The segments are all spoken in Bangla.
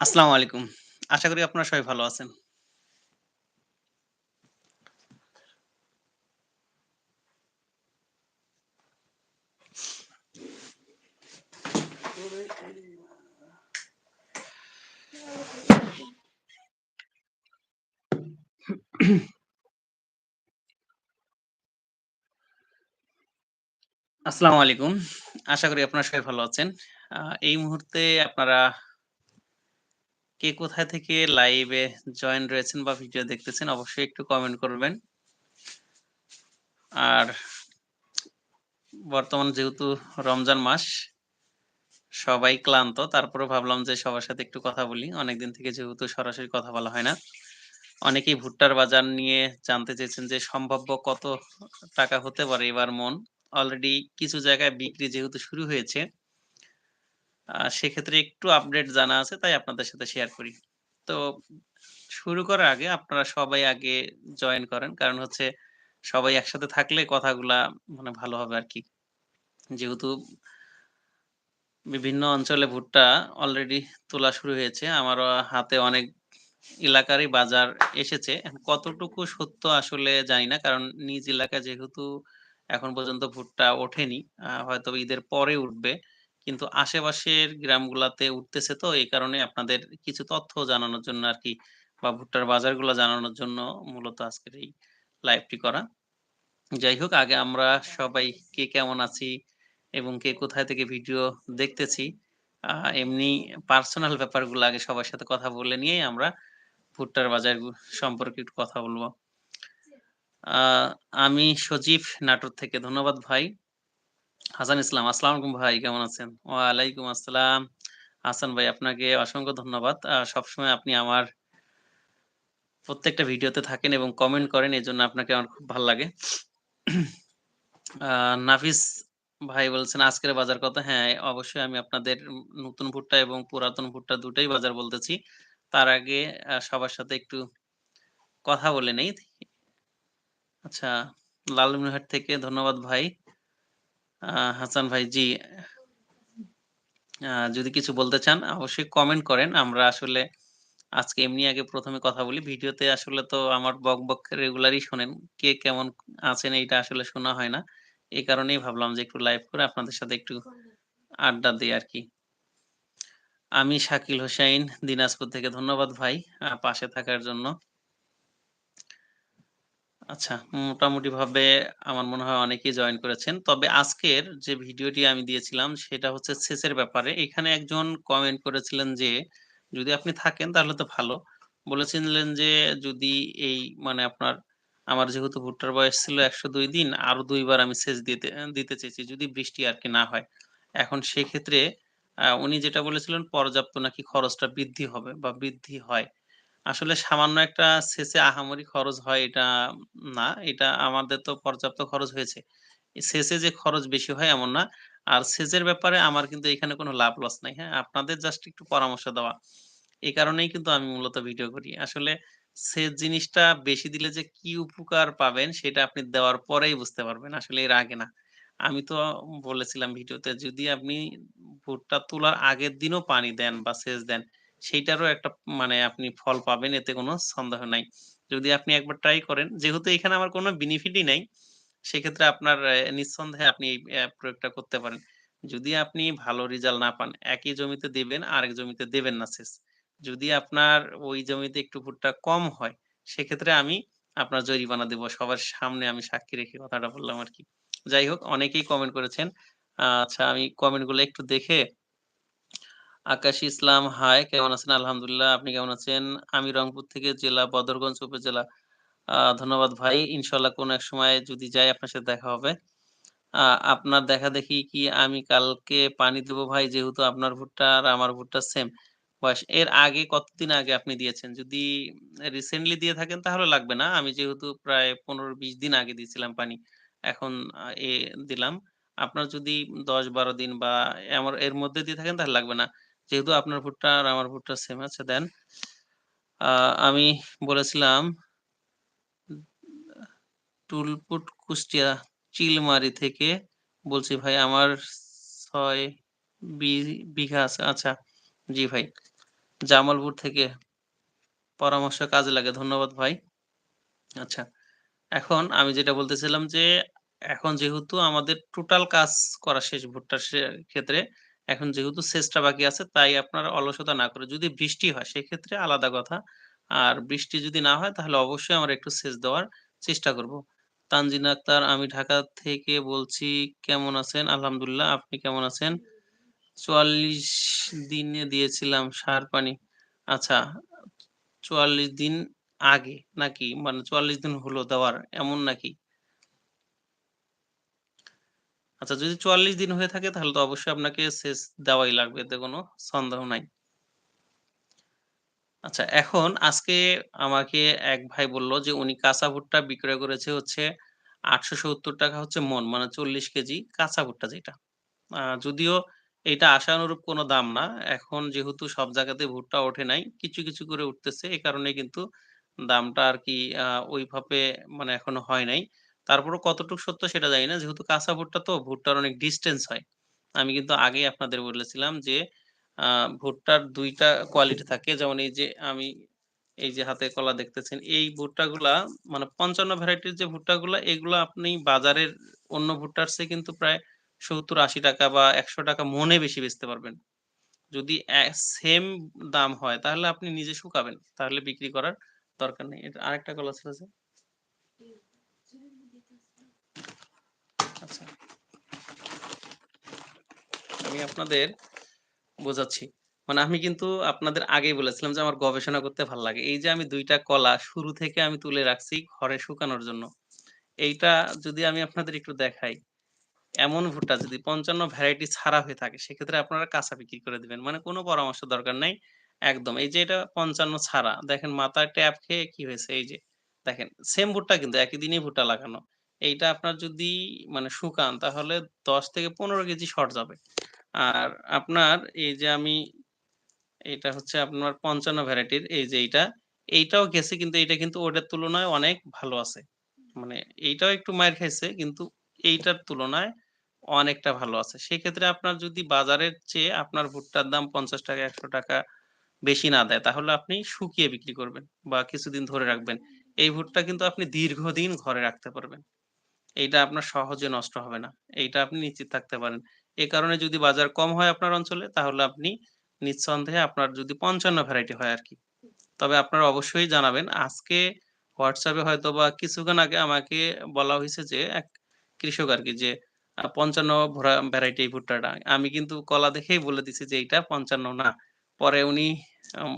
আসসালামু আলাইকুম। আশা করি আপনারা সবাই ভালো আছেন। আসসালামু আলাইকুম। আশা করি আপনারা সবাই ভালো আছেন। এই মুহূর্তে আপনারা কে কোথায় থেকে লাইভে জয়েন রয়েছেন বা ভিডিও দেখতেছেন অবশ্যই একটু কমেন্ট করবেন। আর বর্তমান যেহেতু রমজান মাস, সবাই ক্লান্ত। তারপরেও ভাবলাম যে সবার সাথে একটু কথা বলি। অনেকদিন থেকে যেহেতু সরাসরি কথা বলা হয় না। অনেকেই ভুট্টার বাজার নিয়ে জানতে চেয়েছেন যে সম্ভাব্য কত টাকা হতে পারে এবার মন? অলরেডি কিছু জায়গায় বিক্রি যেহেতু শুরু হয়েছে সেক্ষেত্রে একটু আপডেট জানা আছে, তাই আপনাদের সাথে শেয়ার করি। তো শুরু করার আগে আপনারা সবাই আগে জয়েন করেন। কারণ হচ্ছে সবাই একসাথে থাকলে কথাগুলা মানে ভালো হবে আর কি যেহেতু বিভিন্ন অঞ্চলে ভুট্টা অলরেডি তোলা শুরু হয়েছে। আমার হাতে অনেক এলাকারই বাজার এসেছে। কতটুকু সত্য আসলে জানি না। কারণ নিজ এলাকায় যেহেতু এখন পর্যন্ত ভুট্টা ওঠেনি। হয়তো ঈদের পরে উঠবে। কিন্তু আশেপাশের গ্রামগুলাতে উঠতেছে তো, এই কারণে আপনাদের কিছু তথ্য জানানোর জন্য আর কি বা ভুট্টার বাজারগুলা জানানোর জন্য মূলত আজকের এই লাইভটি করা। যাই হোক, আগে আমরা সবাই কে কেমন আছি এবং কে কোথায় থেকে ভিডিও দেখতেছি এমনি পার্সোনাল ব্যাপারগুলো আগে সবার সাথে কথা বলে নিয়েই আমরা ভুট্টার বাজার সম্পর্কে একটু কথা বলব। আমি সজীব নাটোর থেকে। ধন্যবাদ ভাই। হাসান ইসলাম, আসসালাম আলাইকুম ভাই কেমন আছেন? ওয়ালাইকুম আসসালাম। হাসান ভাই আপনাকে অসংখ্য ধন্যবাদ। সবসময় আপনি আমার প্রত্যেকটা ভিডিওতে থাকেন এবং কমেন্ট করেন। এই জন্য আপনাকে আমার খুব ভালো লাগে। নাফিস ভাই বলছেন আজকের বাজার কত? হ্যাঁ, অবশ্যই আমি আপনাদের নতুন ভুট্টা এবং পুরাতন ভুট্টা দুটাই বাজার বলতেছি। তার আগে সবার সাথে একটু কথা বলে নেই। আচ্ছা, লালমনিরহাট থেকে ধন্যবাদ ভাই। হাসান ভাই জি। যদি কিছু বলতে চান অবশ্যই কমেন্ট করেন। আমরা আসলে আজকে এমনি আগে প্রথমে কথা বলি। ভিডিওতে আসলে তো আমার বক বক রেগুলারই শোনেন। কে কেমন আছেন এইটা আসলে শোনা হয় না। এই কারণেই ভাবলাম যে একটু লাইভ করে আপনাদের সাথে একটু আড্ডা দিই আর কি আমি শাকিল হোসাইন দিনাজপুর থেকে। ধন্যবাদ ভাই পাশে থাকার জন্য। আচ্ছা, মোটামুটিভাবে আমার মনে হয় অনেকেই জয়েন করেছেন। তবে আজকের যে ভিডিওটি আমি দিয়েছিলাম সেটা হচ্ছে সেচের ব্যাপারে। এখানে একজন কমেন্ট করেছিলেন যে, "যদি আপনি থাকেন তাহলে তো ভালো।" বলেছিলেন যে, "যদি এই মানে আপনার আমার যেহেতু ভুট্টার বয়স ছিল ১০২ দিন, আরও দুইবার আমি সেচ দিতে দিতে চেয়েছি। যদি বৃষ্টি আর কি না হয়।" এখন সেক্ষেত্রে উনি যেটা বলেছিলেন পর্যাপ্ত নাকি খরচটা বৃদ্ধি হবে বা বৃদ্ধি হয়। আসলে সামান্য একটা সেচে আহামরি খরচ হয় এটা না। এটা আমাদের তো পর্যাপ্ত খরচ হয়েছে। সেচে যে খরচ বেশি হয় এমন না। আর সেচের ব্যাপারে আমার কিন্তু এখানে কোনো লাভ লস নাই। হ্যাঁ? আপনাদের জাস্ট একটু পরামর্শ দেওয়া। এই কারণেই কিন্তু আমি মূলত ভিডিও করি। আসলে সেচ জিনিসটা বেশি দিলে যে কি উপকার পাবেন সেটা আপনি দেওয়ার পরেই বুঝতে পারবেন। আসলে এর আগে না। আমি তো বলেছিলাম ভিডিওতে যদি আপনি ভুট্টা তোলার আগের দিনও পানি দেন বা সেচ দেন সেইটারও একটা মানে আপনি ফল পাবেন এতে কোনো সন্দেহ নাই। যদি আপনি একবার ট্রাই করেন, যেহেতু এখানে আমার কোনো বেনিফিটই নাই, সেক্ষেত্রে আপনার নিঃসন্দেহে আপনি এই প্রয়োগটা করতে পারেন। যদি আপনি ভালো রেজাল্ট না পান, একই জমিতে দেবেন আরেক জমিতে দেবেন না সেচ। যদি আপনার ওই জমিতে একটু ভুট্টা কম হয়, সেক্ষেত্রে আমি আপনার জরিমানা দেব। সবার সামনে আমি সাক্ষী রেখে কথাটা বললাম আর কি যাই হোক অনেকেই কমেন্ট করেছেন। আচ্ছা আমি কমেন্টগুলো একটু দেখে আকাশ ইসলাম হাই, কেমন আছেন? আলহামদুলিল্লাহ। আপনি কেমন আছেন? আমি রংপুর থেকে জেলা বদরগঞ্জ উপজেলা। ধন্যবাদ ভাই। ইনশাআল্লাহ কোনো এক সময় যদি যাই আপনার সাথে দেখা হবে। আপনার দেখাদেখি কি আমি কালকে পানি দেবো ভাই যেহেতু আপনার ভুট্টা আর আমার ভুট্টা সেম বয়স। এর আগে কতদিন আগে আপনি দিয়েছেন? যদি রিসেন্টলি দিয়ে থাকেন তাহলে লাগবে না। আমি যেহেতু প্রায় ১৫-২০ দিন আগে দিয়েছিলাম পানি। এখন এ দিলাম। আপনার যদি দশ বারো দিন বা এমর এর মধ্যে দিয়ে থাকেন তাহলে লাগবে না। যেহেতু আপনার ভুট্টা আর আমার ভুট্টা সেম আছে দেন। আমি বলেছিলাম টুলপুট কুষ্টিয়া চিলমারি থেকে বলছি ভাই আমার ছয় বিঘা আছে। আচ্ছা। জি ভাই। জামালপুর থেকে পরামর্শ কাজে লাগে। ধন্যবাদ ভাই। আচ্ছা। এখন আমি যেটা বলতেছিলাম যে, এখন যেহেতু আমাদের টোটাল কাজ করা শেষ ভুট্টার ক্ষেত্রে, এখন যেহেতু সেচটা বাকি আছে তাই আপনারা অলসতা না করে যদি বৃষ্টি হয় সেক্ষেত্রে আলাদা কথা। আর বৃষ্টি যদি না হয় তাহলে অবশ্যই আমরা একটু সেচ দেওয়ার চেষ্টা করব। তানজিনা আক্তার, আমি ঢাকা থেকে বলছি। কেমন আছেন? আলহামদুলিল্লাহ। আপনি কেমন আছেন? ৪৪ দিনে দিয়েছিলাম সার পানি। আচ্ছা, ৪৪ দিন আগে নাকি? মানে ৪৪ দিন হলো দেওয়ার এমন নাকি? আচ্ছা যদি ৪৪ দিন হয়ে থাকে তাহলে তো অবশ্যই আপনাকে সেচ দেওয়াই লাগবে। এতে কোনো সন্দেহ নাই। আচ্ছা এখন আজকে আমাকে এক ভাই বলল যে উনি কাঁচা ভুট্টা বিক্রয় করেছে হচ্ছে ৳৮৭০ হচ্ছে মন। মানে ৪০ কেজি কাঁচা ভুট্টা যেটা। যদিও এইটা আশানুরূপ কোনো দাম না। এখন যেহেতু সব জায়গাতে ভুট্টা ওঠে নাই, কিছু, কিছু করে উঠতেছে। এ কারণে কিন্তু দামটা আর কি ওইভাবে মানে এখনও হয় নাই। তারপরেও কতটুক সত্য সেটা জানি না। যেহেতু কাঁচা ভুট্টা তো ভুট্টার অনেক ডিস্টেন্স হয়। আমি কিন্তু আগেই আপনাদের বলেছিলাম যে ভুট্টার দুইটা কোয়ালিটি থাকে। যেমন এই যে আমি এই যে হাতে কলা দেখতেছেন, এই ভুট্টাগুলা মানে ৫৫ ভ্যারাইটির যে ভুট্টাগুলা এগুলো আপনি বাজারের অন্য ভুট্টার চেয়ে কিন্তু প্রায় ৳৭০-৮০ বা ৳১০০ মনে বেশি বেচতে পারবেন। যদি সেম দাম হয় তাহলে আপনি নিজে শুকাবেন। তাহলে বিক্রি করার দরকার নেই। এটা আরেকটা কলা ছিল যে? আচ্ছা। আমি আপনাদের বোঝাচ্ছি। মানে আমি কিন্তু আপনাদের আগেই বলেছিলাম যে আমার গবেষণা করতে ভালো লাগে। এই যে আমি ২ টা কলা শুরু থেকে আমি তুলে রাখছি ঘরে শুকানোর জন্য। এইটা যদি আমি আপনাদের একটু দেখাই, এমন ভুট্টা যদি ৫৫ ভ্যারাইটি ছাড়া হয়ে থাকে সেক্ষেত্রে আপনারা কাঁচা বিক্রি করে দিবেন। মানে কোনো পরামর্শ দরকার নাই। একদম। এই যে এটা ৫৫ ছাড়া। দেখেন মাথায় ট্যাপ খেয়ে কি হয়েছে? এই যে দেখেন সেম ভুট্টা কিন্তু একই দিনেই ভুট্টা লাগানো। এইটা আপনার যদি মানে শুকান তাহলে ১০ থেকে ১৫ কেজি শর্ট যাবে। আর আপনার এই যে আমি এটা হচ্ছে আপনার ৫৫ ভ্যারাইটির এই যে এইটা, এইটাও গেছে কিন্তু এইটা কিন্তু ওটার তুলনায় অনেক ভালো আছে। মানে এইটাও একটু মায়ের খাইছে কিন্তু এইটার তুলনায় অনেকটা ভালো আছে। সেক্ষেত্রে আপনার যদি বাজারের চেয়ে আপনার ভুট্টার দাম ৳৫০, ৳১০০ বেশি না দেয় তাহলে আপনি শুকিয়ে বিক্রি করবেন বা কিছুদিন ধরে রাখবেন। এই ভুট্টা কিন্তু আপনি দীর্ঘদিন ঘরে রাখতে পারবেন। এইটা আপনার সহজে নষ্ট হবে না। এইটা আপনি নিশ্চিত থাকতে পারেন। এ কারণে যদি বাজার কম হয় আপনার অঞ্চলে তাহলে আপনি নিঃসন্দেহে আপনার যদি ৫৫ ভ্যারাইটি হয় আর কি তবে আপনারা অবশ্যই জানাবেন। আজকে হোয়াটসঅ্যাপে হয়তো বা কিছুক্ষণ আগে আমাকে বলা হয়েছে যে এক কৃষক আর কি যে পঞ্চান্ন ভ্যারাইটি ভুট্টাটা। আমি কিন্তু কলা দেখেই বলে দিছি যে এইটা ৫৫ না। পরে উনি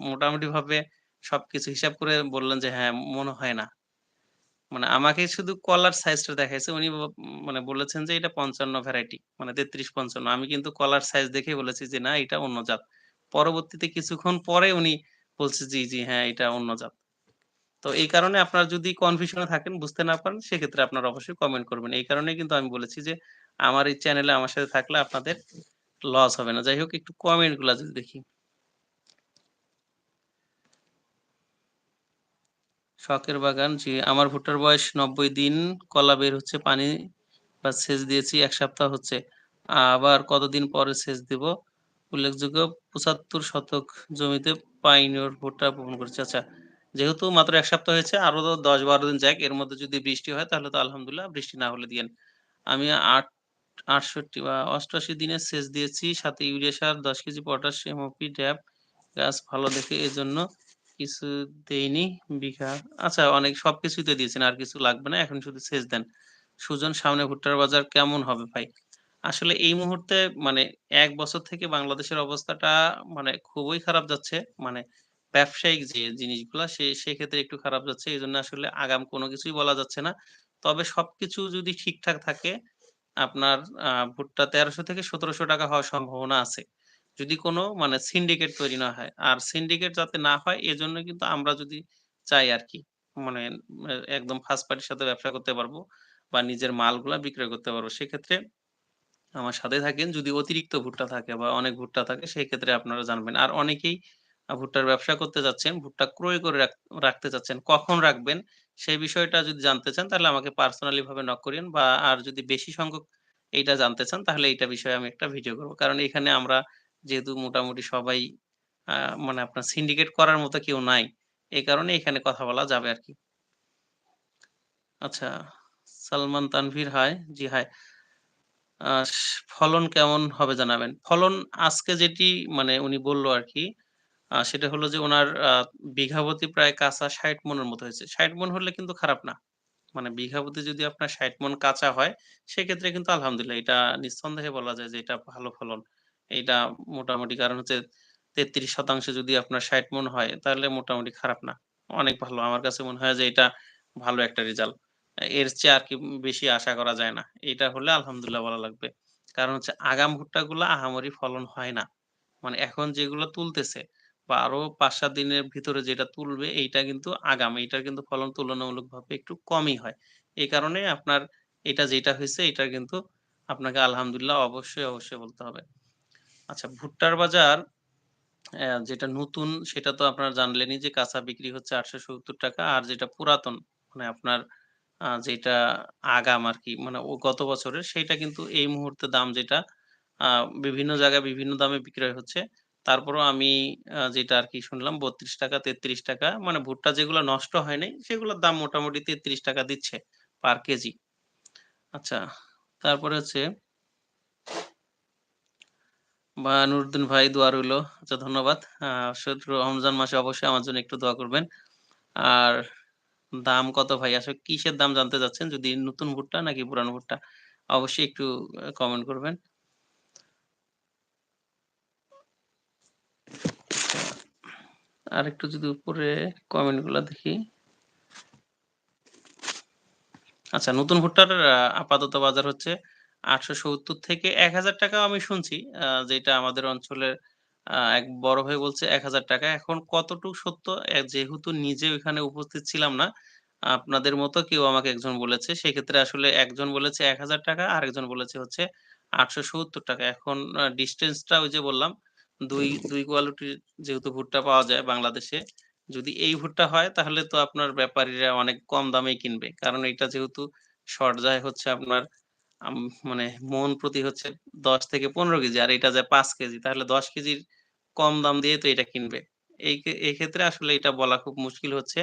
মোটামুটি ভাবে সবকিছু হিসাব করে বললেন যে, "হ্যাঁ, মনে হয় না।" মানে আমাকে শুধু কলার সাইজটা দেখাইছে। উনি মানে বলেছেন যে এটা ৫৫ ভ্যারাইটি। মানে ৩৩-৫৫ আমি কিন্তু কলার সাইজ দেখেই বলেছি যে, "না, এটা অন্য জাত।" পরবর্তীতে কিছুক্ষণ পরে উনি বলছে, "জি, জি, হ্যাঁ, এটা অন্য জাত।" তো এই কারণে আপনারা যদি কনফিউশন থাকেন, বুঝতে না পারেন, সেক্ষেত্রে আপনারা অবশ্যই কমেন্ট করবেন। এই কারণেই কিন্তু আমি বলেছি যে, আমার এই চ্যানেলে আমার সাথে থাকলে আপনাদের লস হবে না। যাই হোক একটু কমেন্টগুলা যদি দেখি। শখের বাগান, জি, আমার ভুট্টার বয়স ৯০ দিন, কলা বের হচ্ছে, পানি বা সেচ দিয়েছি এক সপ্তাহ হচ্ছে। আবার কতদিন পরে সেচ দিব? উল্লেখযোগ্য ৭৫ শতক জমিতে পাইনর ভুট্টা বপন করেছি। আচ্ছা, যেহেতু মাত্র এক সপ্তাহ হয়েছে আরও ১০-১২ দিন যাক। এর মধ্যে যদি বৃষ্টি হয় তাহলে তো আলহামদুলিল্লাহ, বৃষ্টি না হলে দিয়েন। আমি আট ৬৮ বা ৮৮ দিনে সেচ দিয়েছি। সাথে ইউরিয়া সার ১০ কেজি পটাশ, এমওপি, ড্যাপ গাছ ভালো দেখে এজন্য কিছু দেইনি, বিঘা আচ্ছা অনেক, সবকিছুই তো দিয়েছেন। আর কিছু লাগবে না। এখন শুধু সেচ দেন। সুজন, সামনে ভুট্টার বাজার কেমন হবে ভাই? আসলে এই মুহূর্তে মানে এক বছর থেকে বাংলাদেশের অবস্থাটা মানে খুবই খারাপ যাচ্ছে। মানে ব্যবসায়িক যে জিনিসগুলা, সে, সেক্ষেত্রে একটু খারাপ যাচ্ছে। এই জন্য আসলে আগাম কোনো কিছুই বলা যাচ্ছে না। তবে সবকিছু যদি ঠিকঠাক থাকে, আপনার ভুট্টা ৳১৩০০-১৭০০ হওয়ার সম্ভাবনা আছে। যদি কোনো মানে সিন্ডিকেট তৈরি না হয়। আর সিন্ডিকেট যাতে না হয় এজন্য কিন্তু আমরা যদি চাই আর কি মানে একদম ফার্স্ট পার্টির সাথে ব্যবসা করতে পারব বা নিজের মালগুলা বিক্রয় করতে পারব। সেক্ষেত্রে আমার সাথে থাকেন। যদি অতিরিক্ত ভুট্টা থাকে বা অনেক ভুট্টা থাকে সেক্ষেত্রে আপনারা জানবেন। আর অনেকেই ভুট্টার ব্যবসা করতে চাচ্ছেন, ভুট্টা ক্রয় করে রাখ রাখতে চাচ্ছেন। কখন রাখবেন সেই বিষয়টা যদি জানতে চান তাহলে আমাকে পার্সোনালি ভাবে নক করিয়েন বা আর যদি বেশি সংখ্যক এইটা জানতে চান তাহলে এইটা বিষয়ে আমি একটা ভিডিও করব। কারণ এখানে আমরা যেহেতু মোটামুটি সবাই মানে আপনার সিন্ডিকেট করার মতো কেউ নাই। এই কারণে এখানে কথা বলা যাবে আরকি। আচ্ছা, সালমান তানভীর হাই, জি হাই। ফলন কেমন হবে জানাবেন। ফলন আজকে যেটি মানে উনি বলল আরকি আ সেটা হলো যে উনার আ বিঘাপতি প্রায় কাঁচা ৬০ মনের মতো হয়েছে। ৬০ মন হলে কিন্তু খারাপ না। মানে বিঘাপতি যদি আপনার ৬০ মন কাঁচা হয়, সেক্ষেত্রে কিন্তু আলহামদুলিল্লাহ এটা নিঃসন্দেহে বলা যায় যে এটা ভালো ফলন। এইটা মোটামুটি কারণ হচ্ছে ৩৩% যদি আপনার ৬০ মন হয়, তাহলে মোটামুটি খারাপ না। অনেক ভালো। আমার কাছে মনে হয় যে এটা ভালো একটা রেজাল্ট। এর চেয়ে আর কি বেশি আশা করা যায় না। এটা হলে আলহামদুলিল্লাহ বলা লাগবে। কারণ হচ্ছে আগাম ভুট্টাগুলা আহামরি ফলন হয় না। মানে এখন যেগুলো তুলতেছে বা আরও ৫-৭ দিনের ভিতরে যেটা তুলবে এইটা কিন্তু আগাম। এইটার কিন্তু ফলন তুলনামূলকভাবে একটু কমই হয়। এই কারণে আপনার এটা যেটা হয়েছে এটা কিন্তু আপনাকে আলহামদুলিল্লাহ অবশ্যই, অবশ্যই বলতে হবে। আচ্ছা ভুট্টার বাজার যেটা নতুন সেটা তো আপনারা জানলেনই যে কাঁচা বিক্রি হচ্ছে ৳৮৭০ আর যেটা পুরাতন মানে আপনার যেটা আগাম আর কি মানে ও গত বছরের সেইটা কিন্তু এই মুহূর্তে দাম যেটা বিভিন্ন জায়গায় বিভিন্ন দামে বিক্রয় হচ্ছে। তারপরেও আমি যেটা আর কি শুনলাম ৳৩২, ৳৩৩ মানে ভুট্টা যেগুলো নষ্ট হয়নি সেগুলোর দাম মোটামুটি ৳৩৩ দিচ্ছে পার কেজি। আচ্ছা, তারপরে হচ্ছে বা নুরুদ্দিন ভাই দোয়া রইল। আচ্ছা ধন্যবাদ। শুধু রমজান মাসে অবশ্যই আমার জন্য একটু দোয়া করবেন। আর দাম কত ভাই? আসলে কিসের দাম জানতে চাচ্ছেন? যদি নতুন ভুট্টা নাকি পুরানো ভুট্টা? অবশ্যই একটু কমেন্ট করবেন। আর একটু যদি উপরে কমেন্টগুলা দেখি। আচ্ছা নতুন ভুট্টার আপাতত বাজার হচ্ছে ৳৮৭০ থেকে ৳১,০০০ আমি শুনছি। যেটা আমাদের অঞ্চলের এক বড় ভাই বলছে ৳১,০০০ এখন কতটুকু সত্য যেহেতু নিজে ওইখানে উপস্থিত ছিলাম না, আপনাদের মতো কেউ আমাকে একজন বলেছে। সেক্ষেত্রে আসলে একজন বলেছে ৳১,০০০ আরেকজন বলেছে হচ্ছে ৳৮৭০ এখন আ ডিসট্যান্স টা ওই যে বললাম ২, ২ কোয়ালিটির যেহেতু ভুট্টা পাওয়া যায় বাংলাদেশে, যদি এই ভুট্টা হয় তাহলে তো আপনার ব্যাপারীরা অনেক কম দামেই কিনবে। কারণ এটা যেহেতু শর্ট যায় হচ্ছে আপনার মানে মন প্রতি হচ্ছে ১০ থেকে ১৫ কেজি আর এটা যায় ৫ কেজি। তাহলে ১০ কেজির কম দাম দিয়ে তো এটা কিনবে। এই এক্ষেত্রে আসলে এটা বলা খুব মুশকিল হচ্ছে।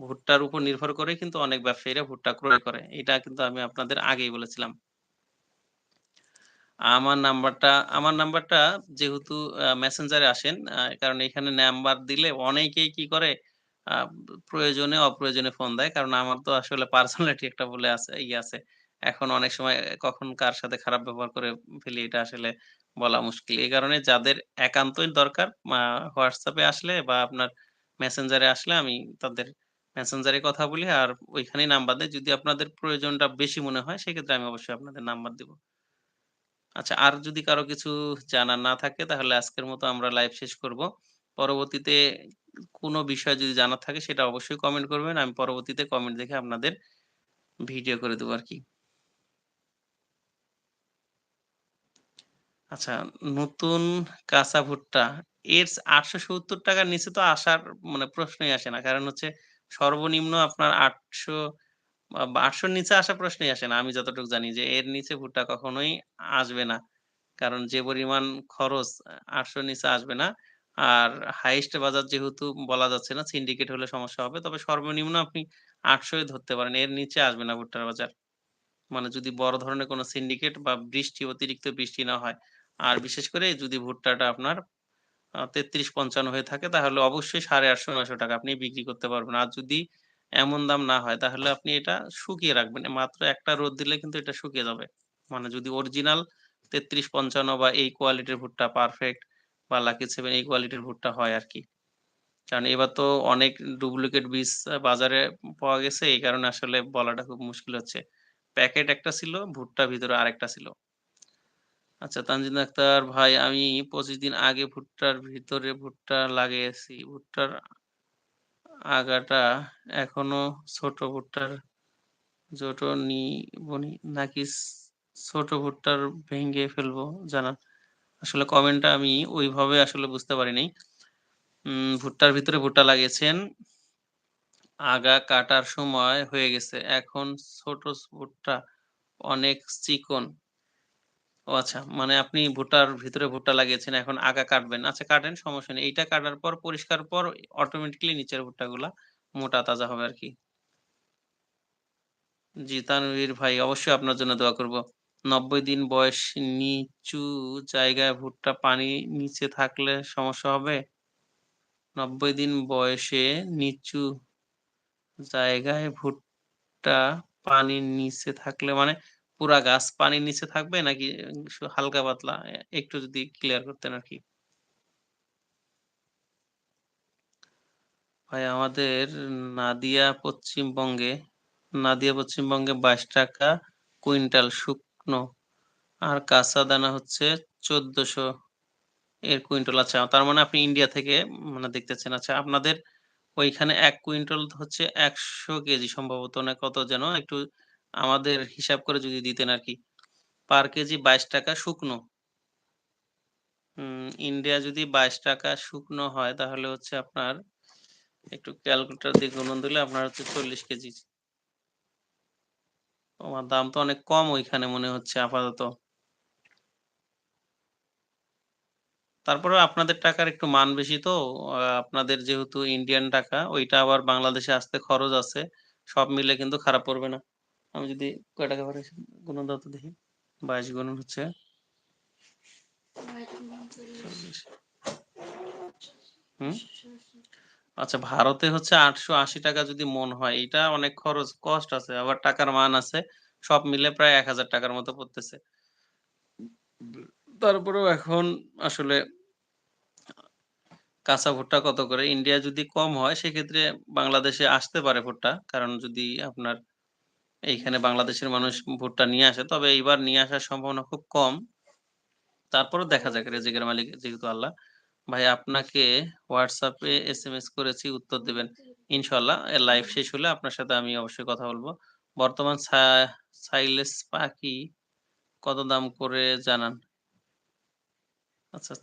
ভুট্টার উপর নির্ভর করে কিন্তু অনেক ব্যবসায়ীরা ভুট্টা ক্রয় করে। এটা কিন্তু আমি আপনাদের আগেই বলেছিলাম। আমার নাম্বারটা আমার নাম্বারটা যেহেতু মেসেঞ্জারে আসেন, কারণ এখানে নাম্বার দিলে অনেকেই কি করে প্রয়োজনে অপ্রয়োজনে ফোন দেয়। কারণ আমার তো আসলে পার্সোনালিটি একটা বলে আছে ইয়ে আছে। এখন অনেক সময় কখন কার সাথে খারাপ ব্যবহার করে ফেলি এটা আসলে বলা মুশকিল। এই কারণে যাদের একান্তই দরকার এ আসলে বা আপনার মেসেঞ্জারে আসলে আমি তাদের মেসেঞ্জারে কথা বলি আর ওইখানেই নাম্বার দেয় যদি আপনাদের প্রয়োজনটা বেশি মনে হয় সেক্ষেত্রে আমি অবশ্যই আপনাদের নাম্বার দিব। আচ্ছা, আর যদি কারও কিছু জানার না থাকে তাহলে আজকের মতো আমরা লাইভ শেষ করব। পরবর্তীতে কোনো বিষয় যদি জানার থাকে সেটা অবশ্যই কমেন্ট করবেন। আমি পরবর্তীতে কমেন্ট দেখে আপনাদের ভিডিও করে দেবো আর আরকি। আচ্ছা, নতুন কাঁচা ভুট্টা এর আটশো সত্তর টাকার নিচে তো আসার মানে প্রশ্নই আসে না। কারণ হচ্ছে সর্বনিম্ন আপনার ৮০০ বা ৮০০ নিচে আসার প্রশ্নই আসে না। আমি যতটুকু জানি যে এর নিচে ভুট্টা কখনোই আসবে না। কারণ যে পরিমাণ খরচ আ ৮০০ র নিচে আসবে না। আর হাইয়েস্ট বাজার যেহেতু বলা যাচ্ছে না, সিন্ডিকেট হলে সমস্যা হবে। তবে সর্বনিম্ন আপনি ৮০০ ই ধরতে পারেন। এর নিচে আসবে না ভুট্টার বাজার। মানে যদি বড় ধরনের কোনো সিন্ডিকেট বা বৃষ্টি, অতিরিক্ত বৃষ্টি না হয়। আর বিশেষ করে যদি ভুট্টাটা আপনার তেত্রিশ ৩৩-৫৫ হয়ে থাকে তাহলে অবশ্যই ৳৮৫০-৯০০ আপনি বিক্রি করতে পারবেন। আর যদি এমন দাম না হয় তাহলে আপনি এটা শুকিয়ে রাখবেন। মাত্র একটা রোদ দিলে কিন্তু এটা শুকিয়ে যাবে। মানে যদি অরিজিনাল ৩৩-৫৫ বা এই কোয়ালিটির ভুট্টা পারফেক্ট বা লাকি সেভেন এই কোয়ালিটির ভুট্টা হয় আর কি কারণ এবার তো অনেক ডুপ্লিকেট বীজ বাজারে পাওয়া গেছে। এই কারণে আসলে বলাটা খুব মুশকিল হচ্ছে। প্যাকেট একটা ছিল, ভুট্টা ভিতরে আরেকটা ছিল। আচ্ছা তানজিন আক্তার, ভাই আমি ২৫ দিন আগে ভুট্টার ভিতরে ভুট্টা লাগিয়েছি। ভুট্টার আগাটা এখনও ছোট ভুট্টার জোটো নিবনি নাকি স, ছোট ভুট্টার ভেঙে ফেলব জানা আসলে কমেন্টটা আমি ওইভাবে আসলে বুঝতে পারি নাই। ভুট্টার ভিতরে ভুট্টা লাগিয়েছেন। আগা কাটার সময় হয়ে গেছে। এখন ছোট ভুট্টা অনেক চিকন। ও আচ্ছা। মানে আপনি ভুট্টার ভিতরে ভুট্টা লাগিয়েছেন, এখন আগা কাটবেন। আচ্ছা কাটেন সমস্যা নেই। এইটা কাটার পর পরিষ্কার পর অটোমেটিক্যালি নিচের ভুট্টাগুলা মোটা তাজা হবে আরকি। জি, তানভীর ভাই অবশ্যই আপনার জন্য দোয়া করব। ৯০ দিন বয়স নিচু জায়গায় ভুট্টা পানি নিচে থাকলে সমস্যা হবে? ৯০ দিন বয়সে নিচু জায়গায় ভুট্টা পানির নিচে থাকলে মানে পুরা গাছ পানির নিচে থাকবে নাকি হালকা পাতলা? একটু যদি ক্লিয়ার করতেন আর কি ভাই, আমাদের নাদিয়া পশ্চিমবঙ্গে নাদিয়া পশ্চিমবঙ্গে ৳২২ কুইন্টাল শুকনো আর কাঁচা দানা হচ্ছে চোদ্দশো এর কুইন্টাল। আচ্ছা তার মানে আপনি ইন্ডিয়া থেকে মানে দেখতেছেন। আচ্ছা আপনাদের ওইখানে এক কুইন্টাল হচ্ছে ১০০ কেজি সম্ভবত না কত যেন একটু আমাদের হিসাব করে যদি দিতেন আর কি পার কেজি ৳২২ শুকনো। ইন্ডিয়া যদি ৳২২ শুকনো হয়, তাহলে হচ্ছে আপনার একটু ক্যালকুলেটর দিয়ে গুণন দিলে আপনার হচ্ছে ৪০ কেজি। ওমা দাম তো অনেক কম ওইখানে মনে হচ্ছে আপাতত। তারপরে আপনাদের টাকার একটু মান বেশি তো। আপনাদের যেহেতু ইন্ডিয়ান টাকা, ওইটা আবার বাংলাদেশে আসতে খরচ আছে। সব মিলে কিন্তু খারাপ পড়বে না। আমি যদি কয় টাকা পাঠাইছেন গুণন দেখি। ২২ গুণন হচ্ছে ৪০ হুম? আচ্ছা ভারতে হচ্ছে ৳৮৮০ যদি মন হয়, এটা অনেক খরচ কস্ট আছে। আবার টাকার মান আছে। সব মিলে প্রায় এক হাজার টাকার মতো পড়তেছে। তারপরেও এখন আসলে কাঁচা ভুট্টা কত করে? ইন্ডিয়ায় যদি কম হয় সেক্ষেত্রে বাংলাদেশে আসতে পারে ভুট্টা। কারণ যদি আপনার এইখানে বাংলাদেশের মানুষ ভুট্টা নিয়ে আসে, তবে এইবার নিয়ে আসার সম্ভাবনা খুব কম। তারপরেও দেখা যাক রেজেকের মালিক যেহেতু আল্লাহ। ভাই আপনাকে WhatsApp এ এসএমএস করেছি উত্তর দিবেন। ইনশাআল্লাহ এ লাইভ শেষ হলে আপনার সাথে আমি অবশ্যই কথা বলব বর্তমান সাইলেস পাখি কত দাম করে জানান? আচ্ছা,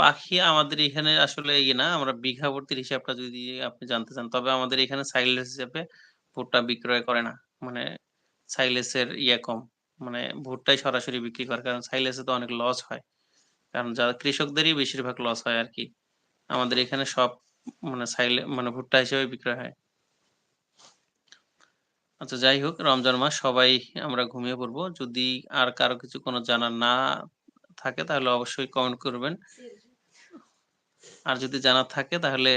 পাখি আমাদের এখানে আসলে ইয়ে না, আমরা বিঘা ভর্তির হিসাবটা যদি আপনি জানতে চান, তবে আমাদের এখানে সাইলেস হিসাবে ভুট্টা বিক্রয় করে না। মানে সাইলেসের ইয়ে কম। মানে ভুট্টাই সরাসরি বিক্রি করে। কারণ সাইলেসে তো অনেক লস হয়। কারণ যারা কৃষকদেরই বেশিরভাগ লস হয় আর কি আমাদের এখানে সব মানে সাইলে মানে ভুট্টা হিসেবে বিক্রয় হয়। আচ্ছা যাই হোক, রমজান মাস, সবাই আমরা ঘুমিয়ে পড়ব। যদি আর কারও কিছু কোনো জানা না থাকে, তাহলে অবশ্যই কমেন্ট করবেন। আর যদি জানার থাকে, তাহলে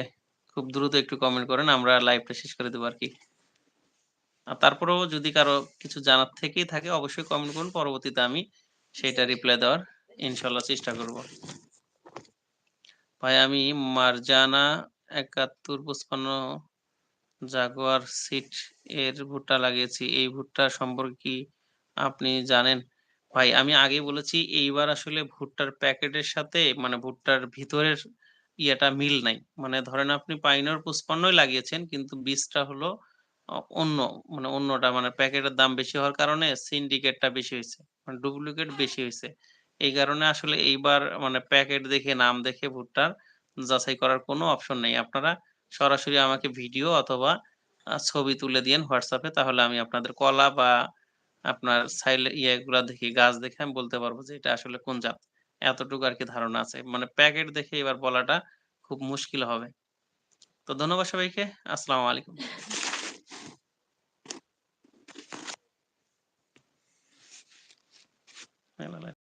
খুব দ্রুত একটু কমেন্ট করেন। আমরা লাইভটা শেষ করে দেবো আর আরকি। আর তারপরেও যদি কারও কিছু জানার থেকেই থাকে, অবশ্যই কমেন্ট করুন। পরবর্তীতে আমি সেইটা রিপ্লাই দেওয়ার ইনশাআল্লাহ চেষ্টা করব। ভাই, আমি মারজানা ৭১৫৫ জাগুয়ার সিট এর ভুট্টা লাগিয়েছি। এই ভুট্টা সম্পর্কে কি আপনি জানেন? ভাই, আমি আগে বলেছি, এইবার আসলে ভুট্টার প্যাকেটের সাথে মানে ভুট্টার ভিতরের ইয়েটা মিল নাই। মানে ধরেন আপনি পাইনর পুষ্পান্নই লাগিয়েছেন, কিন্তু বীজটা হলো অন্য মানে অন্যটা মানে প্যাকেটের দাম বেশি হওয়ার কারণে সিন্ডিকেটটা বেশি হয়েছে মানে ডুপ্লিকেট বেশি হয়েছে এই কারণে আসলে এইবার মানে প্যাকেট দেখে, নাম দেখে ভুট্টার যাচাই করার কোনো অপশন নেই। আপনারা সরাসরি আমাকে ভিডিও অথবা ছবি তুলে দিয়েন হোয়াটসঅ্যাপে তাহলে আমি আপনাদের কলা বা আপনার সাইল ইয়েগুলা দেখে, গাছ দেখে আমি বলতে পারব যে এটা আসলে কোন জাত। এতটুকু আর কি ধারণা আছে। মানে প্যাকেট দেখে এবার বলাটা খুব মুশকিল হবে। তো ধন্যবাদ সবাইকে। আসসালামু আলাইকুম। Well,